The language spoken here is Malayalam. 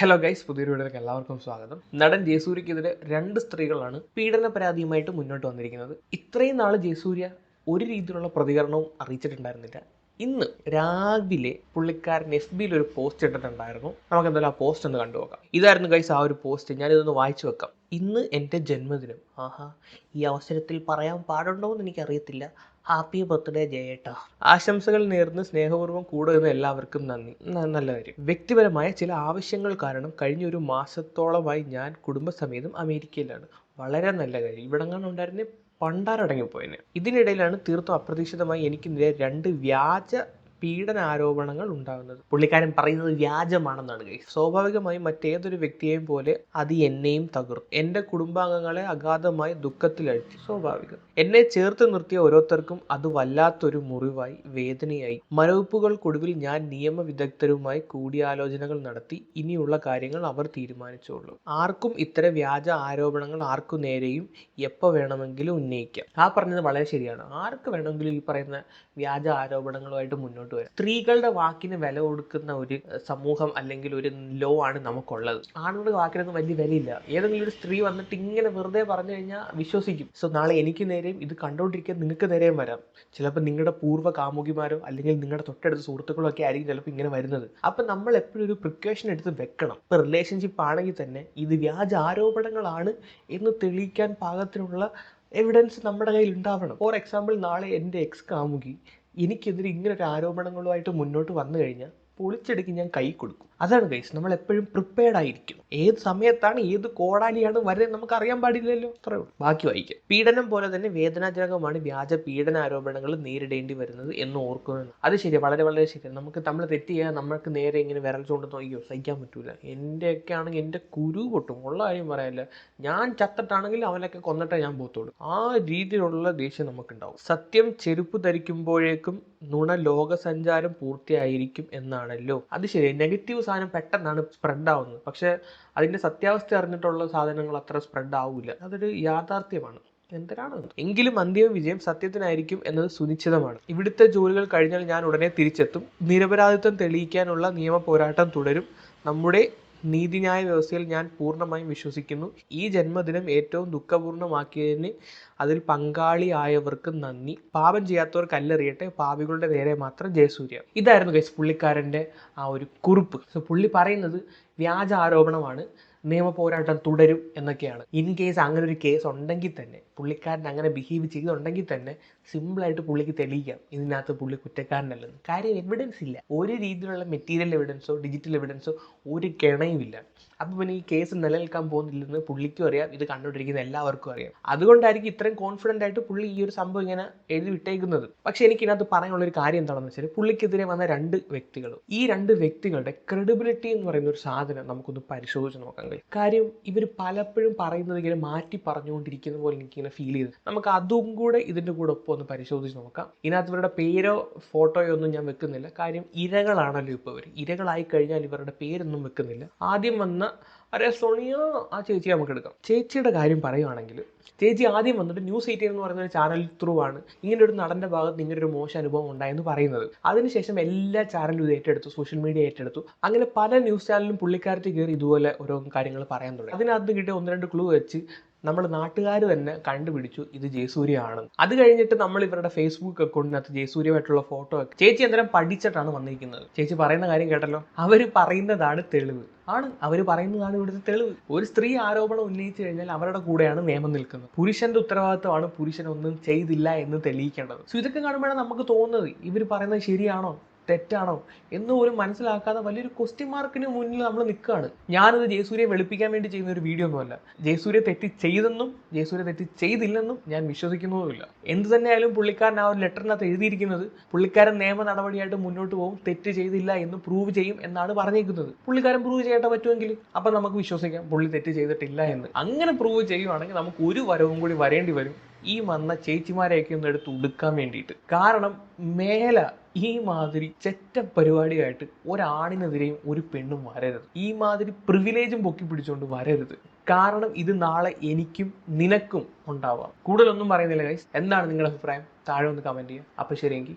ഹലോ ഗൈസ് പുതിയൊരു വീഡിയോയിലേക്ക് എല്ലാവർക്കും സ്വാഗതം. നടൻ ജയസൂര്യക്കെതിരെ രണ്ട് സ്ത്രീകളാണ് പീഡന പരാതിയുമായിട്ട് മുന്നോട്ട് വന്നിരിക്കുന്നത്. ഇത്രയും നാൾ ജയസൂര്യ ഒരു രീതിയിലുള്ള പ്രതികരണവും അറിയിച്ചിട്ടുണ്ടായിരുന്നില്ല. ഇന്ന് രാവിലെ പുള്ളിക്കാരൻ എഫ് ബിയിൽ ഒരു പോസ്റ്റ് ഇട്ടിട്ടുണ്ടായിരുന്നു. നമുക്ക് എന്തായാലും ആ പോസ്റ്റ് ഒന്ന് കണ്ടു നോക്കാം ഇതായിരുന്നു ഗൈസ് ആ ഒരു പോസ്റ്റ് ഞാനിതൊന്ന് വായിച്ചു വെക്കാം. ഇന്ന് എന്റെ ജന്മദിനം. ആഹാ ഈ അവസരത്തിൽ പറയാൻ പാടുണ്ടോ എന്ന് എനിക്കറിയത്തില്ല. ഹാപ്പി ബർത്ത്ഡേ ജയേട്ട. ആശംസകൾ നേർന്ന് സ്നേഹപൂർവം കൂടെ നിന്ന് എല്ലാവർക്കും നന്ദി. നല്ല കാര്യം. വ്യക്തിപരമായ ചില ആവശ്യങ്ങൾ കാരണം കഴിഞ്ഞ ഒരു മാസത്തോളമായി ഞാൻ കുടുംബസമേതം അമേരിക്കയിലാണ്. വളരെ നല്ല കാര്യം. ഇവിടെ ഉണ്ടായിരുന്നെ? പണ്ടാരടങ്ങിപ്പോയനെ. ഇതിനിടയിലാണ് തീർത്തും അപ്രതീക്ഷിതമായി എനിക്ക് നേരെ രണ്ട് വ്യാജ പീഡന ആരോപണങ്ങൾ ഉണ്ടാകുന്നത്. പുള്ളിക്കാരൻ പറയുന്നത് വ്യാജമാണെന്നാണ് ഗൈസ് സ്വാഭാവികമായും മറ്റേതൊരു വ്യക്തിയെയും പോലെ അത് എന്നെയും തകർത്തു എന്റെ കുടുംബാംഗങ്ങളെ അഗാധമായി ദുഃഖത്തിലഴിച്ചു സ്വാഭാവികം. എന്നെ ചേർത്ത് നിർത്തിയ ഓരോരുത്തർക്കും അത് വല്ലാത്തൊരു മുറിവായി വേദനയായി. മരവിപ്പുകൾക്കൊടുവിൽ ഞാൻ നിയമവിദഗ്ധരുമായി കൂടിയാലോചനകൾ നടത്തി ഇനിയുള്ള കാര്യങ്ങൾ അവർ തീരുമാനിച്ചോളൂ. ആർക്കും ഇത്തരം വ്യാജ ആരോപണങ്ങൾ ആർക്കു നേരെയും എപ്പോൾ വേണമെങ്കിലും ഉന്നയിക്കാം. ആ പറഞ്ഞത് വളരെ ശരിയാണ്. ആർക്ക് വേണമെങ്കിലും ഈ പറയുന്ന വ്യാജ ആരോപണങ്ങളുമായിട്ട് മുന്നോട്ട് വരാം സ്ത്രീകളുടെ വാക്കിന് വില കൊടുക്കുന്ന ഒരു സമൂഹം അല്ലെങ്കിൽ ഒരു ലോ ആണ് നമുക്കുള്ളത്. ആണുങ്ങളുടെ വാക്കിനൊന്നും വലിയ വിലയില്ല. ഏതെങ്കിലും ഒരു സ്ത്രീ വന്നിട്ട് ഇങ്ങനെ വെറുതെ പറഞ്ഞു കഴിഞ്ഞാൽ വിശ്വസിക്കും. സോ നാളെ എനിക്ക് നേരെയും ഇത് കണ്ടുകൊണ്ടിരിക്കാൻ നിങ്ങൾക്ക് നേരെയും വരാം. ചിലപ്പോൾ നിങ്ങളുടെ പൂർവ കാമുകിമാരോ അല്ലെങ്കിൽ നിങ്ങളുടെ തൊട്ടടുത്ത സുഹൃത്തുക്കളോ ഒക്കെ ആയിരിക്കും ചിലപ്പോൾ ഇങ്ങനെ വരുന്നത്. അപ്പം നമ്മൾ എപ്പോഴും ഒരു പ്രിക്കോഷൻ എടുത്ത് വെക്കണം. ഇപ്പം റിലേഷൻഷിപ്പ് ആണെങ്കിൽ തന്നെ ഇത് വ്യാജ ആരോപണങ്ങളാണ് എന്ന് തെളിയിക്കാൻ പാകത്തിനുള്ള എവിഡൻസ് നമ്മുടെ കയ്യിൽ ഉണ്ടാവണം. ഫോർ എക്സാമ്പിൾ നാളെ എന്റെ എക്സ് കാമുകി എനിക്കെതിരെ ഇങ്ങനെ ഒരു ആരോപണങ്ങളുമായിട്ട് മുന്നോട്ട് വന്നു കഴിഞ്ഞാൽ പൊളിച്ചെടുക്ക് ഞാൻ കൈ കൊടുക്കും. അതാണ് ഗൈസ് നമ്മൾ എപ്പോഴും പ്രിപ്പയർഡ് ആയിരിക്കും. ഏത് സമയത്താണ് ഏത് കോടാലിയാണ് വരുന്നത് നമുക്ക് അറിയാൻ പാടില്ലല്ലോ. അത്രേ ഉള്ളൂ. ബാക്കി വായിക്കാം. പീഡനം പോലെ തന്നെ വേദനാജനകമാണ് വ്യാജ പീഡന ആരോപണങ്ങൾ നേരിടേണ്ടി വരുന്നത് എന്ന് ഓർക്കുന്നു അത് ശരി വളരെ വളരെ ശരി നമുക്ക് നമ്മൾ തെറ്റ് ചെയ്യാൻ നമ്മൾക്ക് നേരെ ഇങ്ങനെ വിരൽ ചൂണ്ടുന്നു അയ്യോ സഹിക്കാൻ പറ്റൂല. എന്റെയൊക്കെ ആണെങ്കിൽ എന്റെ കുരു പൊട്ടും. ഉള്ള കാര്യം പറയാനില്ല. ഞാൻ ചത്തിട്ടാണെങ്കിൽ അവനൊക്കെ കൊന്നിട്ടേ ഞാൻ പോത്തുള്ളൂ ആ രീതിയിലുള്ള ദേഷ്യം നമുക്കുണ്ടാവും. സത്യം ചെരുപ്പ് ധരിക്കുമ്പോഴേക്കും നുണ ലോകസഞ്ചാരം പൂർത്തിയായിരിക്കും എന്നാണല്ലോ അത് ശരി നെഗറ്റീവ് സാധനം പെട്ടെന്നാണ് സ്പ്രെഡ് ആവുന്നത്. പക്ഷെ അതിന്റെ സത്യാവസ്ഥ അറിഞ്ഞിട്ടുള്ള സാധനങ്ങൾ അത്ര സ്പ്രെഡ് ആവില്ല അതൊരു യാഥാർത്ഥ്യമാണ്. എന്തിനാണ്? എങ്കിലും അന്തിമ വിജയം സത്യത്തിനായിരിക്കും എന്നത് സുനിശ്ചിതമാണ്. ഇവിടുത്തെ ജോലികൾ കഴിഞ്ഞാൽ ഞാൻ ഉടനെ തിരിച്ചെത്തും. നിരപരാധിത്വം തെളിയിക്കാനുള്ള നിയമ പോരാട്ടം തുടരും. നമ്മുടെ നീതിന്യായ വ്യവസ്ഥയിൽ ഞാൻ പൂർണമായും വിശ്വസിക്കുന്നു. ഈ ജന്മദിനം ഏറ്റവും ദുഃഖപൂർണമാക്കിയതിന് അതിൽ പങ്കാളിയായവർക്ക് നന്ദി. പാപം ചെയ്യാത്തവർ കല്ലെറിയട്ടെ പാപികളുടെ നേരെ മാത്രം ജയസൂര്യ. ഇതായിരുന്നു ഗൈസ് പുള്ളിക്കാരന്റെ ആ ഒരു കുറിപ്പ്. സോ പുള്ളി പറയുന്നത് വ്യാജ ആരോപണമാണ്. നിയമ പോരാട്ടം തുടരും എന്നൊക്കെയാണ്. ഇൻ കേസ് അങ്ങനെ ഒരു കേസ് ഉണ്ടെങ്കിൽ തന്നെ പുള്ളിക്കാരൻ അങ്ങനെ ബിഹേവ് ചെയ്തുണ്ടെങ്കിൽ തന്നെ സിമ്പിളായിട്ട് പുള്ളിക്ക് തെളിയിക്കാം. ഇതിനകത്ത് പുള്ളി കുറ്റക്കാരനല്ലെന്ന്. കാര്യം എവിഡൻസ് ഇല്ല. ഒരു രീതിയിലുള്ള മെറ്റീരിയൽ എവിഡൻസോ ഡിജിറ്റൽ എവിഡൻസോ ഒരു കിണയുമില്ല. അപ്പം പിന്നെ ഈ കേസ് നിലനിൽക്കാൻ പോകുന്നില്ലെന്ന് പുള്ളിക്കും അറിയാം ഇത് കണ്ടുകൊണ്ടിരിക്കുന്ന എല്ലാവർക്കും അറിയാം. അതുകൊണ്ടായിരിക്കും ഇത്രയും കോൺഫിഡന്റ് ആയിട്ട് പുള്ളി ഈ ഒരു സംഭവം ഇങ്ങനെ എഴുതി വിട്ടേക്കുന്നത്. പക്ഷെ പറയാനുള്ള ഒരു കാര്യം എന്താണെന്ന് വെച്ചാൽ പുള്ളിക്കെതിരെ വന്ന രണ്ട് വ്യക്തികളും ഈ രണ്ട് വ്യക്തികളുടെ ക്രെഡിബിലിറ്റി എന്ന് പറയുന്ന ഒരു സാധനം നമുക്കൊന്ന് പരിശോധിച്ച് നോക്കാൻ കഴിയും. കാര്യം ഇവർ പലപ്പോഴും പറയുന്നത് ഇങ്ങനെ മാറ്റി പറഞ്ഞുകൊണ്ടിരിക്കുന്ന പോലെ എനിക്കിങ്ങനെ ഫീൽ ചെയ്തു. നമുക്ക് അതും കൂടെ ഇതിന്റെ കൂടെ ഒപ്പം ഒന്ന് പരിശോധിച്ച് നോക്കാം. ഇതിനകത്ത് ഇവരുടെ പേരോ ഫോട്ടോയോ ഒന്നും ഞാൻ വെക്കുന്നില്ല. കാര്യം ഇരകളാണല്ലോ ഇപ്പോൾ ഇവർ ഇരകളായി കഴിഞ്ഞാൽ ഇവരുടെ പേരൊന്നും വെക്കുന്നില്ല. ആദ്യം വന്ന അരെ സോണിയ ആ ചേച്ചിയെ നമുക്ക് എടുക്കാം. ചേച്ചിയുടെ കാര്യം പറയുവാണെങ്കിൽ ചേച്ചി ആദ്യം വന്നിട്ട് ന്യൂസ് എയ്റ്റീൻ എന്ന് പറയുന്ന ഒരു ചാനൽ ത്രൂ ആണ് ഇങ്ങനെ ഒരു നടന്റെ ഭാഗത്ത് ഇങ്ങനെ ഒരു മോശം അനുഭവം ഉണ്ടായെന്ന് പറയുന്നത്. അതിനുശേഷം എല്ലാ ചാനലും ഇത് ഏറ്റെടുത്തു സോഷ്യൽ മീഡിയ ഏറ്റെടുത്തു. അങ്ങനെ പല ന്യൂസ് ചാനലിലും പുള്ളിക്കാരത്തിൽ കയറി ഇതുപോലെ ഓരോ കാര്യങ്ങൾ പറയാൻ തുടങ്ങി. അതിനകത്ത് കിട്ടിയ ഒന്ന് രണ്ട് ക്ലൂ വെച്ച് നമ്മൾ നാട്ടുകാർ തന്നെ കണ്ടുപിടിച്ചു ഇത് ജയസൂര്യ ആണെന്ന് അത് കഴിഞ്ഞിട്ട് നമ്മൾ ഇവരുടെ ഫേസ്ബുക്ക് അക്കൗണ്ടിനകത്ത് ജയസൂര്യമായിട്ടുള്ള ഫോട്ടോ ചേച്ചി അന്നേരം പഠിച്ചിട്ടാണ് വന്നിരിക്കുന്നത്. ചേച്ചി പറയുന്ന കാര്യം കേട്ടല്ലോ? അവർ പറയുന്നതാണ് തെളിവ്. ആണ് അവർ പറയുന്നതാണ് ഇവിടുത്തെ തെളിവ്. ഒരു സ്ത്രീ ആരോപണം ഉന്നയിച്ചു കഴിഞ്ഞാൽ അവരുടെ കൂടെയാണ് നിയമം നിൽക്കുന്നത്. പുരുഷന്റെ ഉത്തരവാദിത്വമാണ് പുരുഷൻ ഒന്നും ചെയ്തില്ല എന്ന് തെളിയിക്കേണ്ടത്. സോ ഇതൊക്കെ കാണുമ്പോഴാണ് നമുക്ക് തോന്നുന്നത് ഇവർ പറയുന്നത് ശരിയാണോ? തെറ്റാണോ എന്ന് പോലും മനസ്സിലാക്കാതെ വലിയൊരു ക്വസ്റ്റ്യൻ മാർക്കിന് മുന്നിൽ നമ്മൾ നിൽക്കുകയാണ് ഞാനത് ജയസൂര്യെ വെളുപ്പിക്കാൻ വേണ്ടി ചെയ്യുന്ന ഒരു വീഡിയോ ഒന്നുമല്ല. ജയസൂര്യ തെറ്റ് ചെയ്തെന്നും ജയസൂര്യ തെറ്റ് ചെയ്തില്ലെന്നും ഞാൻ വിശ്വസിക്കുന്നതുമില്ല. എന്ത് തന്നെയായാലും പുള്ളിക്കാരൻ ആ ഒരു ലെറ്ററിനകത്ത് എഴുതിയിരിക്കുന്നത് പുള്ളിക്കാരൻ നിയമ നടപടിയായിട്ട് മുന്നോട്ട് പോകും തെറ്റ് ചെയ്തില്ല എന്ന് പ്രൂവ് ചെയ്യും എന്നാണ് പറഞ്ഞിരിക്കുന്നത് പുള്ളിക്കാരൻ പ്രൂവ് ചെയ്യട്ടെ പറ്റുമെങ്കിൽ അപ്പം നമുക്ക് വിശ്വസിക്കാം പുള്ളി തെറ്റ് ചെയ്തിട്ടില്ല എന്ന്. അങ്ങനെ പ്രൂവ് ചെയ്യുവാണെങ്കിൽ നമുക്ക് ഒരു വരവും കൂടി വരേണ്ടി വരും. ഈ വന്ന ചേച്ചിമാരെയൊക്കെ ഒന്ന് എടുത്ത് ഉടുക്കാൻ വേണ്ടിയിട്ട്. കാരണം മേല ഈ മാതിരി ചെറ്റ പരിപാടിയായിട്ട് ഒരാണിനെതിരെയും ഒരു പെണ്ണും വരരുത്. ഈ മാതിരി പ്രിവിലേജും പൊക്കി പിടിച്ചുകൊണ്ട് വരരുത്. കാരണം ഇത് നാളെ എനിക്കും നിനക്കും ഉണ്ടാവാം. കൂടുതലൊന്നും പറയുന്നില്ല ഗൈസ് എന്താണ് നിങ്ങളുടെ അഭിപ്രായം? താഴെ ഒന്ന് കമന്റ് ചെയ്യുക. അപ്പോൾ ശരിയെങ്കിൽ